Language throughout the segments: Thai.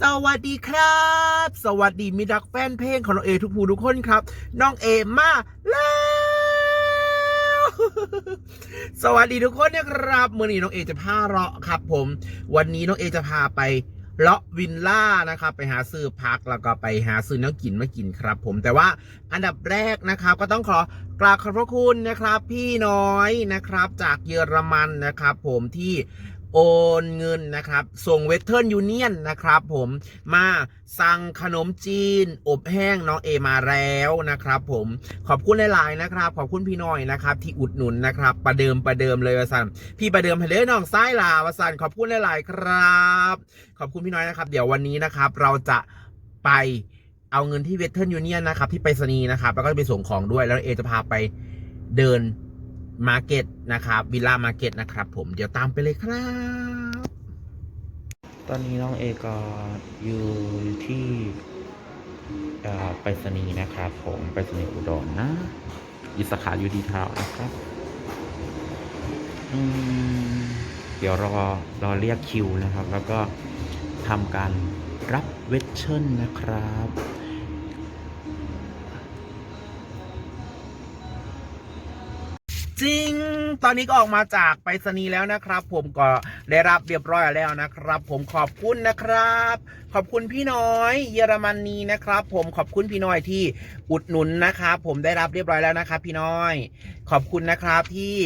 สวัสดีครับ สวัสดีมิตรรักแฟนเพลงของน้องเอทุกผู้ทุกคนครับ น้องเอมาแล้ว สวัสดีทุกคนนะครับเมื่อนี้น้องเอจะพาเลาะครับ ผม วันนี้น้องเอจะพาไปเลาะวินล่านะครับ ไปหาซื้อพักแล้วก็ไปหาซื้อน้ำกินมากินครับ ผมแต่ว่าอันดับแรกนะครับ ก็ต้องขอกราบขอบพระคุณนะครับ พี่น้อยนะครับ จากเยอรมันนะครับ ผมที่ โอนเงินนะครับ ส่งเวสเทิร์นยูเนียนนะครับ ผมมาสั่งขนมจีน อบแห้งน้องเอมาแล้วนะครับ ผมขอบคุณหลายๆนะครับ ขอบคุณพี่น้อยนะครับ ที่อุดหนุนนะครับ ประเดิมประเดิมเลยวะสันพี่ประเดิมให้เลยน้องซ้ายลาวะสันขอบคุณหลายๆครับ ขอบคุณพี่น้อยนะครับ เดี๋ยววันนี้นะครับ เราจะไปเอาเงินที่เวสเทิร์นยูเนียนนะครับ ที่ไปรษณีย์นะครับ แล้วก็จะไปส่งของด้วยแล้วเอจะพาไปเดิน มาร์เก็ตนะครับวิลล่ามาร์เก็ตนะครับผมเดี๋ยวตามไปเลยครับ ตอนนี้น้องเอก็อยู่ที่อ่อไปรษณีย์นะครับผมไปรษณีย์อุดรนะอยู่สาขายูดีทาวนะครับเดี๋ยวรอรอเรียกคิวนะครับ แล้วก็ทำการรับเวชเชิลนะครับ จริง ตอนนี้ก็ออกมาจากไปรษณีย์แล้วนะครับ ผมก็ได้รับเรียบร้อยแล้วนะครับ ผมขอบคุณนะครับ ขอบคุณพี่น้อยเยอรมนีนะครับ ผมขอบคุณพี่น้อยที่อุดหนุนนะครับผมได้รับเรียบร้อยแล้วนะครับ พี่น้อย ขอบคุณนะครับที่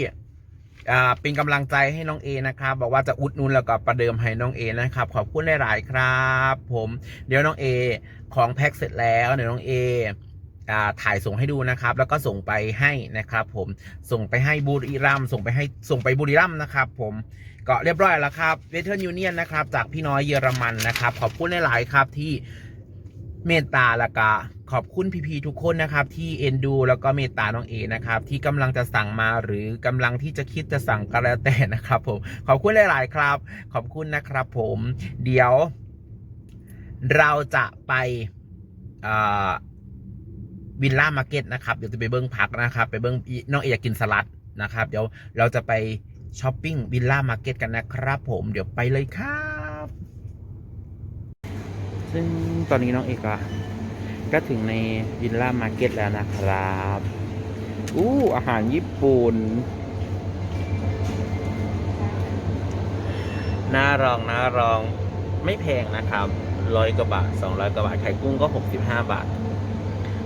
อ่าเป็นกำลังใจให้น้องเอนะครับ บอกว่าจะอุดหนุนแล้วก็ประเดิมให้น้องเอนะครับ ขอบคุณหลาย ๆ ครับ ผม เดี๋ยวน้องเอของแพ็คเสร็จแล้วเดี๋ยวน้องเอ ถ่ายส่งให้ดูนะครับ แล้วก็ส่งไปให้นะครับ ผมส่งไปให้บุรีรัมส่งไปให้ส่งไปบุรีรัมนะครับ ผมก็เรียบร้อยแล้วครับเวเทิร์นยูเนียนนะครับ จากพี่น้อยเยอรมันนะครับ ขอบคุณหลายๆครับที่เมตตาล้วก็ขอบคุณพี่ๆทุกคนนะครับ ที่เอ็นดู แล้วก็เมตตาน้องเอนะครับ ที่กำลังจะสั่งมาหรือกำลังที่จะคิดจะสั่งก็แล้วแต่นะครับ ผมขอบคุณหลาย ๆ ครับ ขอบคุณนะครับ ผมเดี๋ยว เราจะไปอ่า วิลล่ามาร์เก็ตนะครับ เดี๋ยวจะไปเบิ้งพักนะครับ ไปเบิ้งอีน้องเออยากกินสลัดนะครับ เดี๋ยวเราจะไปช้อปปิ้งวิลล่ามาร์เก็ตกันนะครับผม เดี๋ยวไปเลยครับ ซึ่งตอนนี้น้องเอกอะก็ถึงในวิลล่ามาร์เก็ตแล้วนะครับ อู้อาหารญี่ปุ่นน่ารองน่ารองไม่แพงนะครับร้อยกว่าบาทสองร้อยกว่าบาทไข่กุ้งก็หกสิบห้าบาท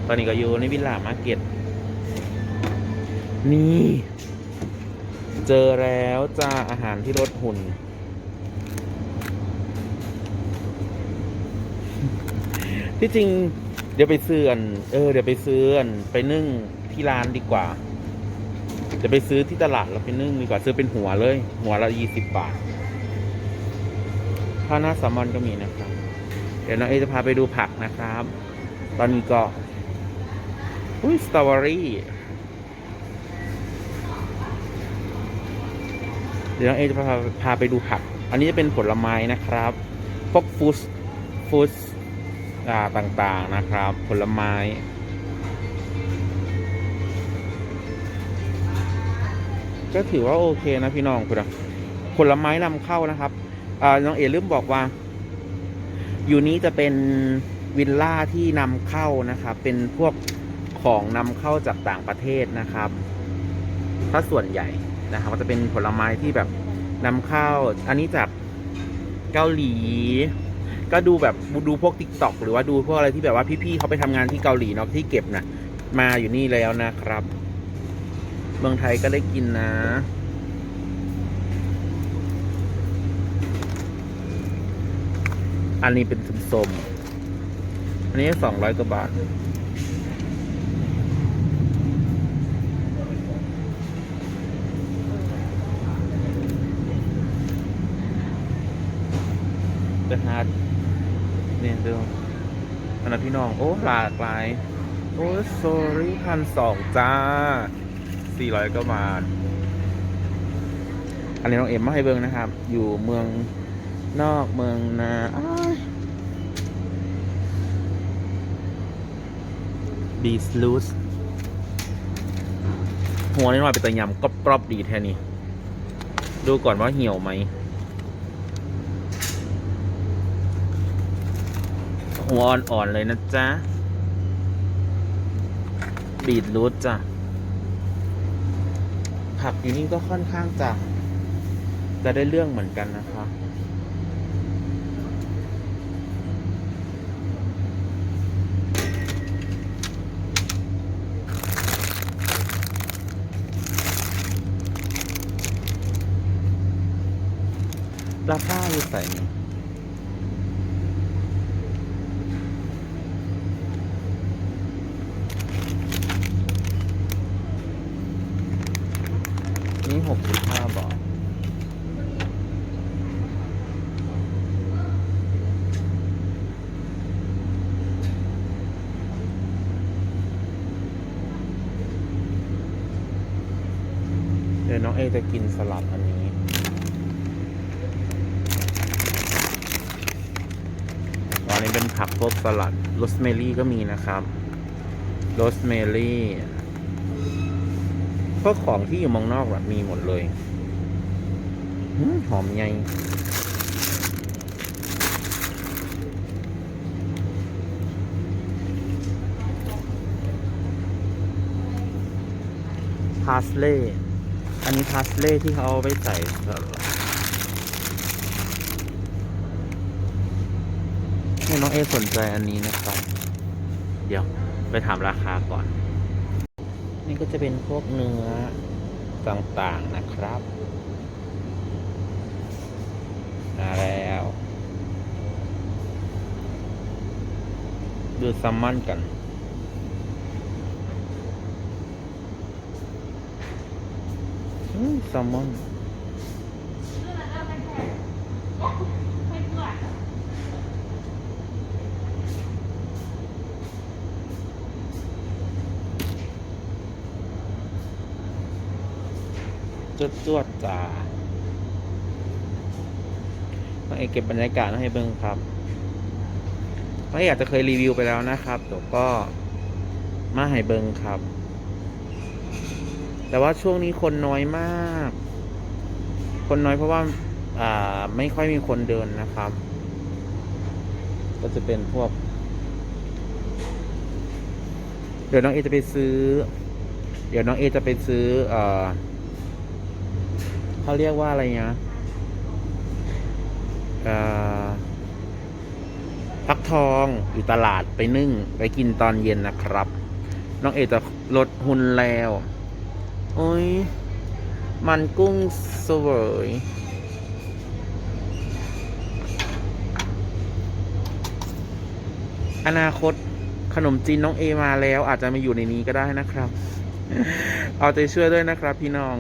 ตอนนี้ก็อยู่ในวิลล่ามาร์เก็ต นี่ เจอแล้วจ้าอาหารที่ลดหุ่น ที่จริง เดี๋ยวไปซื้ออันเออ เดี๋ยวไปซื้ออันไปนึ่งที่ร้านดีกว่า เดี๋ยวไปซื้อที่ตลาดแล้วไปนึ่งดีกว่าซื้อเป็นหัวเลย หัวละยี่สิบบาทข้าหน้าแซลมอนก็มีนะครับ เดี๋ยวน้องเอจะพาไปดูผักนะครับ ตอนนี้ก็ อุ้ยสตรอเบอรี่เดี๋ยวน้องเอจะพาพาไปดูผัก อันนี้จะเป็นผลไม้นะครับพวกฟูสฟูสอ่าต่างๆนะครับ ผลไม้ก็ถือว่าโอเคนะพี่น้องคุณอะผลไม้นำเข้านะครับน้องเอลืมบอกว่า อยู่นี้จะเป็นวิลล่าที่นำเข้านะครับ เป็นพวก ของนำเข้าจากต่างประเทศนะครับ ถ้าส่วนใหญ่นะครับก็จะเป็นผลไม้ที่แบบนำเข้า อันนี้จากเกาหลี ก็ดูแบบดูพวก t ิ k t o k หรือว่าดูพวกอะไรที่แบบว่าพี่ๆเขาไปทำงานที่เกาหลีเนาะที่เก็บนะมาอยู่นี่แล้วนะครับ เมืองไทยก็ได้กินนะอันนี้เป็นส้มๆอันนี้สองร้อยกว่าบาท เดอะฮาดเนี่ยดูอันนั้นพี่น้อง โอ้ หลากหลาย โอ้โซรี่พันสองจ้าสี่ร้อยกว่าอันนี้น้องเอ็มมาให้เบิ่งนะครับ อยู่เมืองนอกเมืองนาบีสลูสหัวนิดหน่อยเป็นตะยำกรอบดีแท้นี่ดูก่อนว่าเหี่ยวไหม หัวอ่อนๆเลยนะจ๊ะ บีดรูทจ้ะ ผักอยู่นี่ก็ค่อนข้างจะจะได้เรื่องเหมือนกันนะคะราคาอยู่ใส่นี่หกสิบห้าบาท เดี๋ยวน้ องเอจะกินสลัดอันนี้อันนี้เป็นผักพวกสลัดโรสเมลี่ก็มีนะครับโรสเมลี่พวกของที่อยู่มองนอกแบบมีหมดเลยหืมหอมไงพาสเล่ อันนี้พาสเล่ที่เขาเอาไปใส่ให้น้องเอสนใจอันนี้นะครับ เดี๋ยวไปถามราคาก่อน นี่ก็จะเป็นพวกเนื้อต่างๆนะครับ มาแล้ว ดูซัมมอนกัน อืม แซัมอนจดจวดจ้าน้องเอกเก็บบรรยากาศให้เบิ่งครับน้องเอกอาจจะเคยรีวิวไปแล้วนะครับแต่ก็มาให้เบิ่งครับ แต่ว่าช่วงนี้คนน้อยมาก คนน้อยเพราะว่าอ่าไม่ค่อยมีคนเดินนะครับ ก็จะเป็นพวก เดี๋ยวน้องเอจะไปซื้อ เดี๋ยวน้องเอจะไปซื้อเอ่อเขาเรียกว่าอะไรนะฟักทองอยู่ตลาดไปนึ่ง ไปกินตอนเย็นนะครับ น้องเอจะลดหุ่นแล้ว โอ้ย มันกุ้งสวยอนาคตขนมจีนน้องเอมาแล้ว อาจจะมาอยู่ในนี้ก็ได้นะครับ เอาใจช่วยด้วยนะครับ พี่น้อง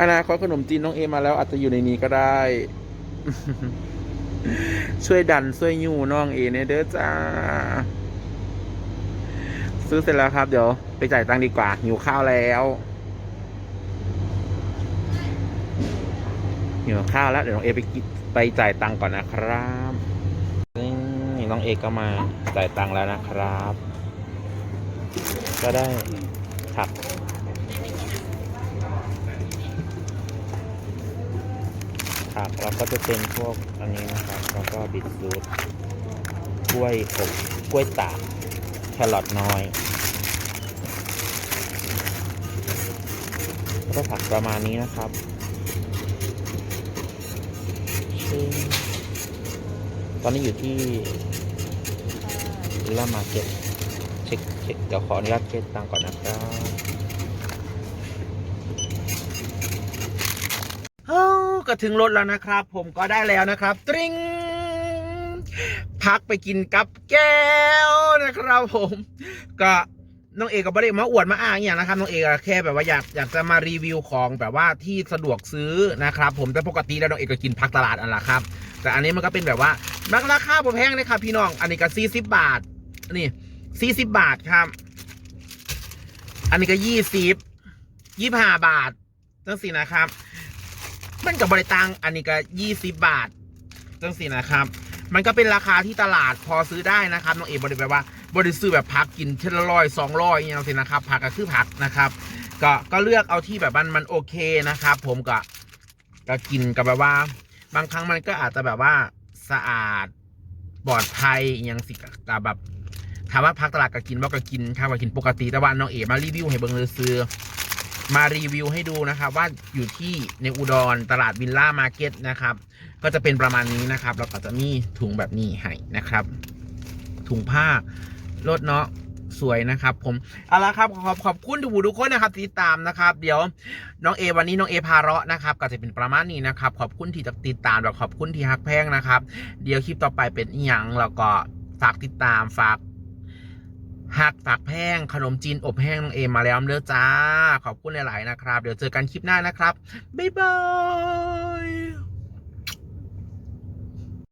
อนาคตขนมจีนน้องเอมาแล้ว อาจจะอยู่ในนี้ก็ได้ ช่วยดันช่วยยูน้องเอเนี่ยเด้อจ้า ซื้อเสร็จแล้วครับ เดี๋ยว ไปจ่ายตังค์ดีกว่า หิวข้าวแล้วหิวข้าวแล้วเดี๋ยวน้องเอไปไปจ่ายตังค์ก่อนนะครับนี่น้องเอก็มาจ่ายตังค์แล้วนะครับ ก็ได้ผักผักแล้วก็จะเป็นพวกอันนี้นะครับ แล้วก็บิดซูดกล้วยอบกล้วยตากแครอทน้อย แล้ว ก็ผักประมาณนี้นะครับตอนนี้อยู่ที่ลามาเก็ตเช็คเช็คเดี๋ยวขออนุญาตเช็คตังก่อนนะครับเฮ้าก็ถึงรถแล้วนะครับ ผมก็ได้แล้วนะครับตริงพักไปกินกับแก้วนะครับผม ก็ น้องเอกก็ไม่ได้มาอวดมาอ้างอย่างนะครับน้องเอกแค่แบบว่าอยากอยากจะมารีวิวของแบบว่าที่สะดวกซื้อนะครับ ผมแต่ปกติแล้วน้องเอกก็กินพักตลาดอันละครับ แต่อันนี้มันก็เป็นแบบว่าราคาผมแพงเลยครับพี่น้องอันนี้ก็สี่สิบบาทนี่สี่สิบบาทครับ อันนี้ก็ยี่สิบยี่ห้าบาทจังสินะครับ มันกับบริตังอันนี้ก็ยี่สิบบาทจังสินะครับ มันก็เป็นราคาที่ตลาดพอซื้อได้นะครับน้องเอกบริแบบว่า บริซื้อแบบพักกินเทละร้อยสองร้อยอย่างเงี้ยสินะครับผักก็คือผักนะครับ ก็ก็เลือกเอาที่แบบมันมันโอเคนะครับ ผมก็ก็กินกับแบบว่า บางครั้งมันก็อาจจะแบบว่าสะอาดปลอดภัยอหยังสิกะแบบถามว่าพักตลาดก็กินว่าก็กินครับก็กินปกติแต่ว่าน้องเอ๋มารีวิวให้เบิ่งเลยซื้อมารีวิวให้ดูนะครับว่าอยู่ที่ในอุดรตลาดวิลล่ามาร์เก็ตนะครับ ก็จะเป็นประมาณนี้นะครับแล้วก็จะมีถุงแบบนี้ให้นะครับ ถุงผ้า รถเนาะสวยนะครับผมเอาละครับขอบขอบคุณทุกผู้ทุกคนนะครับที่ติดตามนะครับ เดี๋ยวน้องเอวันนี้น้องเอพาเราะนะครับก็จะเป็นประมาณนี้นะครับขอบคุณที่ติดตามแล้วขอบคุณที่ฮักแพงนะครับ เดี๋ยวคลิปต่อไปเป็นอีหยังแล้วก็ฝากติดตามฝากหักฝากแพงขนมจีนอบแห้งน้องเอมาแล้วเด้อจ้า ขอบคุณหลาย ๆ นะครับ เดี๋ยวเจอกันคลิปหน้านะครับ บ๊ายบาย